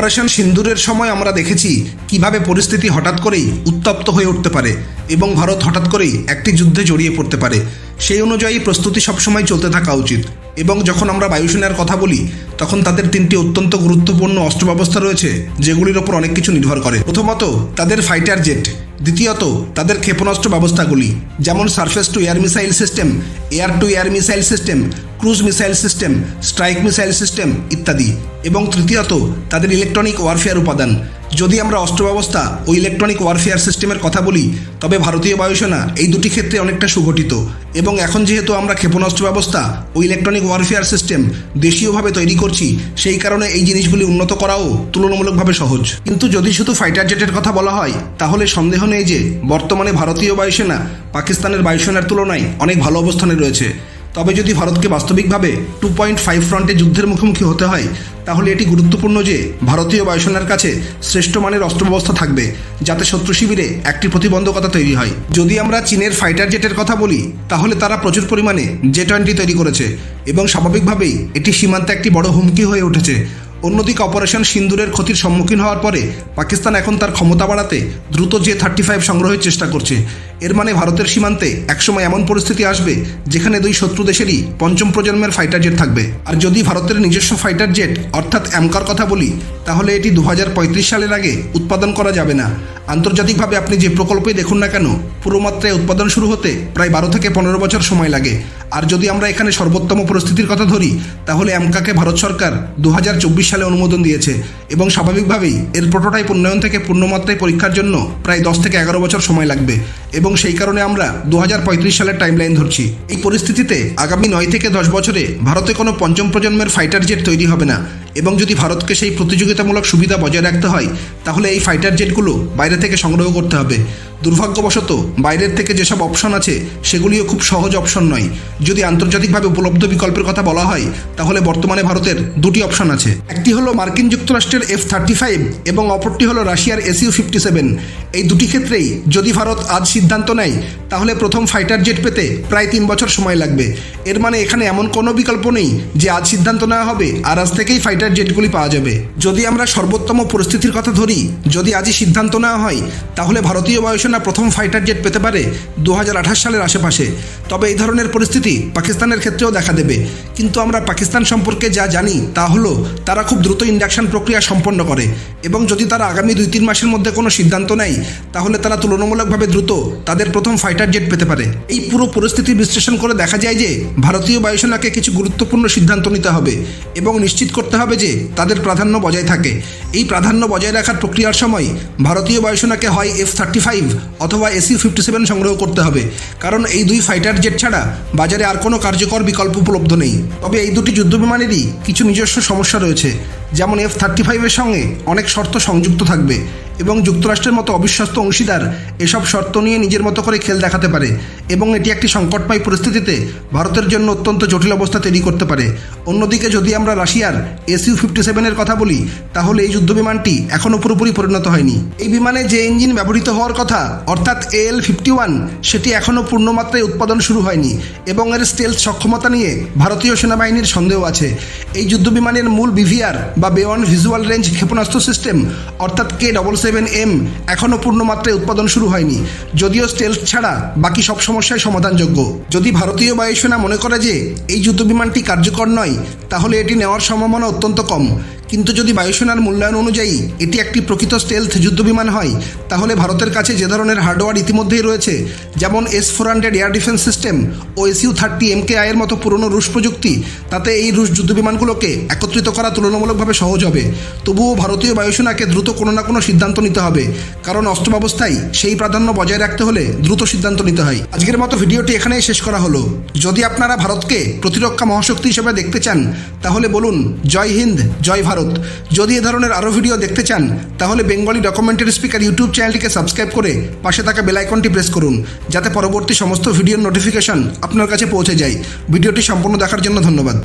Operation সিন্দুরের সময় আমরা দেখেছি কীভাবে পরিস্থিতি হঠাৎ করেই উত্তপ্ত হয়ে উঠতে পারে এবং ভারত হঠাৎ করেই একটি যুদ্ধে জড়িয়ে পড়তে পারে। সেই অনুযায়ী প্রস্তুতি সবসময় চলতে থাকা উচিত এবং যখন আমরা বায়ুসেনার কথা বলি, তখন তাদের তিনটি অত্যন্ত গুরুত্বপূর্ণ অস্ত্র ব্যবস্থা রয়েছে, যেগুলির ওপর অনেক কিছু নির্ভর করে। প্রথমত, তাদের ফাইটার জেট দ্বিতীয়ত, তাদের ক্ষেপণাস্ত্র ব্যবস্থাগুলি, যেমন surface to air missile system air to air missile system cruise missile system strike missile system ইত্যাদি। এবং তৃতীয়ত, তাদের ইলেকট্রনিক ওয়ারফেয়ার উপাদান। যদি আমরা অস্ত্র ব্যবস্থা ও ইলেকট্রনিক ওয়ারফেয়ার সিস্টেমের কথা বলি, তবে ভারতীয় বায়ুসেনা এই দুটি ক্ষেত্রে অনেকটা সুগঠিত। এবং এখন যেহেতু আমরা ক্ষেপণাস্ত্র ব্যবস্থা ও ইলেকট্রনিক ওয়ারফেয়ার সিস্টেম দেশীয়ভাবে তৈরি করছি, সেই কারণে এই জিনিসগুলি উন্নত করাও তুলনামূলকভাবে সহজ। কিন্তু যদি শুধু ফাইটার জেটের কথা বলা হয়, তাহলে সন্দেহ নেই যে বর্তমানে ভারতীয় বায়ুসেনা পাকিস্তানের বায়ুসেনার তুলনায় অনেক ভালো অবস্থানে রয়েছে। তবে যদি ভারতকে বাস্তবিকভাবে টু পয়েন্ট ফাইভ ফ্রন্টে যুদ্ধের মুখোমুখি হতে হয়, তাহলে এটি গুরুত্বপূর্ণ যে ভারতীয় বায়ুসেনার কাছে শ্রেষ্ঠ মানের অস্ত্র ব্যবস্থা থাকবে, যাতে শত্রু শিবিরে একটি প্রতিবন্ধকতা তৈরি হয়। যদি আমরা চীনের ফাইটার জেটের কথা বলি, তাহলে তারা প্রচুর পরিমাণে জে টোয়েন্টি তৈরি করেছে এবং স্বাভাবিকভাবেই এটি সীমান্তে একটি বড় হুমকি হয়ে উঠেছে। অন্যদিকে অপারেশন সিন্দুরের ক্ষতির সম্মুখীন হওয়ার পরে পাকিস্তান এখন তার ক্ষমতা বাড়াতে দ্রুত জে থার্টি ফাইভ সংগ্রহের চেষ্টা করছে। এর মানে ভারতের সীমান্তে একসময় এমন পরিস্থিতি আসবে যেখানে দুই শত্রু দেশেরই পঞ্চম প্রজন্মের ফাইটার জেট থাকবে। আর যদি ভারতের নিজস্ব ফাইটার জেট অর্থাৎ অ্যামকার কথা বলি, তাহলে এটি দু হাজার পঁয়ত্রিশ সালের আগে উৎপাদন করা যাবে না। আন্তর্জাতিকভাবে আপনি যে প্রকল্পই দেখুন না কেন পুরো মাত্রায় উৎপাদন শুরু হতে প্রায় বারো থেকে পনেরো বছর সময় লাগে। আর যদি আমরা এখানে সর্বোত্তম পরিস্থিতির কথা ধরি, তাহলে অ্যামকাকে ভারত সরকার দু হাজার চব্বিশ সালে অনুমোদন দিয়েছে এবং স্বাভাবিকভাবেই এর প্রোটোটাইপ উন্নয়ন থেকে পূর্ণমাত্রায় পরীক্ষার জন্য প্রায় দশ থেকে এগারো বছর সময় লাগবে এবং সেই কারণে আমরা দু হাজার পঁয়ত্রিশ সালের টাইম লাইন ধরছি। এই পরিস্থিতিতে আগামী নয় থেকে দশ বছরে ভারতে কোনো পঞ্চম প্রজন্মের ফাইটার জেট তৈরি হবে না। এবং যদি ভারতকে সেই প্রতিযোগিতামূলক সুবিধা বজায় রাখতে হয়, তাহলে এই ফাইটার জেটগুলো বাইরে থেকে সংগ্রহ করতে হবে। দুর্ভাগ্যবশত, বাইরের থেকে যেসব অপশন আছে, সেগুলিও খুব সহজ অপশন নয়। যদি আন্তর্জাতিকভাবে উপলব্ধ বিকল্পের কথা বলা হয়, তাহলে বর্তমানে ভারতের দুটি অপশন আছে। একটি হলো মার্কিন যুক্তরাষ্ট্রের এফ থার্টি ফাইভ এবং অপরটি হলো রাশিয়ার এসইউ ফিফটি সেভেন এই দুটি ক্ষেত্রেই যদি ভারত আজ সিদ্ধান্ত নেয় তাহলে প্রথম ফাইটার জেট পেতে প্রায় তিন বছর সময় লাগবে। এর মানে এখানে এমন কোনো বিকল্প নেই যে আজ সিদ্ধান্ত নেওয়া হবে আর আজ থেকেই ফাইটার জেটগুলি পাওয়া যাবে। যদি আমরা সর্বোত্তম পরিস্থিতির কথা ধরি, যদি আজই সিদ্ধান্ত নেওয়া হয়, তাহলে ভারতীয় বায়ুসেনা প্রথম ফাইটার জেট পেতে পারে দু হাজার আঠাশ সালের আশেপাশে। তবে এই ধরনের পরিস্থিতি পাকিস্তানের ক্ষেত্রেও দেখা দেবে। কিন্তু আমরা পাকিস্তান সম্পর্কে যা জানি, তা হলো তারা খুব দ্রুত ইন্ডাকশন প্রক্রিয়া সম্পন্ন করে এবং যদি তারা আগামী দুই তিন মাসের মধ্যে কোনো সিদ্ধান্ত নেয়, তাহলে তারা তুলনামূলকভাবে দ্রুত তাদের প্রথম ফাইটার জেট পেতে পারে। এই পুরো পরিস্থিতি বিশ্লেষণ করে দেখা যায় যে ভারতীয় বায়ুসেনাকে কিছু গুরুত্বপূর্ণ সিদ্ধান্ত নিতে হবে এবং নিশ্চিত করতে হবে যে তাদের প্রাধান্য বজায় থাকে। এই প্রাধান্য বজায় রাখার প্রক্রিয়ার সময় ভারতীয় বায়ুসেনাকে হয় এফ থার্টি ফাইভ অথবা এসি ফিফটি সেভেন সংগ্রহ করতে হবে। কারণ এই দুই ফাইটার জেট ছাড়া বাজারে আর কোনো কার্যকর বিকল্প উপলব্ধ নেই। তবে এই দুটি যুদ্ধবিমানেরই কিছু নিজস্ব সমস্যা রয়েছে। যেমন এফ থার্টি ফাইভের সঙ্গে অনেক শর্ত সংযুক্ত থাকবে এবং যুক্তরাষ্ট্রের মতো অবিশ্বস্ত অংশীদার এসব শর্ত নিয়ে নিজের মতো করে খেল দেখাতে পারে এবং এটি একটি সংকটময় পরিস্থিতিতে ভারতের জন্য অত্যন্ত জটিল অবস্থা তৈরি করতে পারে। অন্যদিকে যদি আমরা রাশিয়ার এসইউ ফিফটি সেভেনের কথা বলি, তাহলে এই যুদ্ধবিমানটি এখনও পুরোপুরি পরিণত হয়নি। এই বিমানে যে ইঞ্জিন ব্যবহৃত হওয়ার কথা, অর্থাৎ এএল ফিফটি ওয়ান সেটি এখনও পূর্ণমাত্রায় উৎপাদন শুরু হয়নি এবং এর স্টেলথ সক্ষমতা নিয়ে ভারতীয় সেনাবাহিনীর সন্দেহ আছে। এই যুদ্ধবিমানের মূল বিভিআর বা বেওয়ান ভিজুয়াল রেঞ্জ ক্ষেপণাস্ত্র সিস্টেম অর্থাৎ কে ডবল সেভেন এম এখনও পূর্ণমাত্রায় উৎপাদন শুরু হয়নি। যদিও স্টেলথ ছাড়া বাকি সব সমস্যাই সমাধানযোগ্য। যদি ভারতীয় বায়ুসেনা মনে করে যে এই যুদ্ধবিমানটি কার্যকর নয়, তাহলে এটি নেওয়ার সম্ভাবনা অত্যন্ত কম। কিন্তু যদি বায়ুসেনার মূল্যায়ন অনুযায়ী এটি একটি প্রকৃত স্টেলথ যুদ্ধবিমান হয়, তাহলে ভারতের কাছে যে ধরনের হার্ডওয়্যার ইতিমধ্যেই রয়েছে, যেমন S four hundred air defence system ও এসইউ থার্টি এম কে আইয়ের মতো পুরনো রুশ প্রযুক্তি, তাতে এই রুশ যুদ্ধবিমানগুলোকে একত্রিত করা তুলনামূলকভাবে সহজ হবে। তবুও ভারতীয় বায়ুসেনাকে দ্রুত কোনো না কোনো সিদ্ধান্ত নিতে হবে। কারণ অস্ত্র ব্যবস্থায় সেই প্রাধান্য বজায় রাখতে হলে দ্রুত সিদ্ধান্ত নিতে হয়। আজকের মতো ভিডিওটি এখানেই শেষ করা হলো। যদি আপনারা ভারতকে প্রতিরক্ষা মহাশক্তি হিসেবে দেখতে চান, তাহলে বলুন, জয় হিন্দ, জয় ভারত। যদি এ ধরনের আরও ভিডিও দেখতে চান, তাহলে বেঙ্গলি ডকুমেন্টারি স্পিকার ইউটিউব চ্যানেলটিকে সাবস্ক্রাইব করে পাশে থাকা বেল আইকনটি প্রেস করুন, যাতে পরবর্তী সমস্ত ভিডিওর নোটিফিকেশন আপনার কাছে পৌঁছে যায়। ভিডিওটি সম্পূর্ণ দেখার জন্য ধন্যবাদ।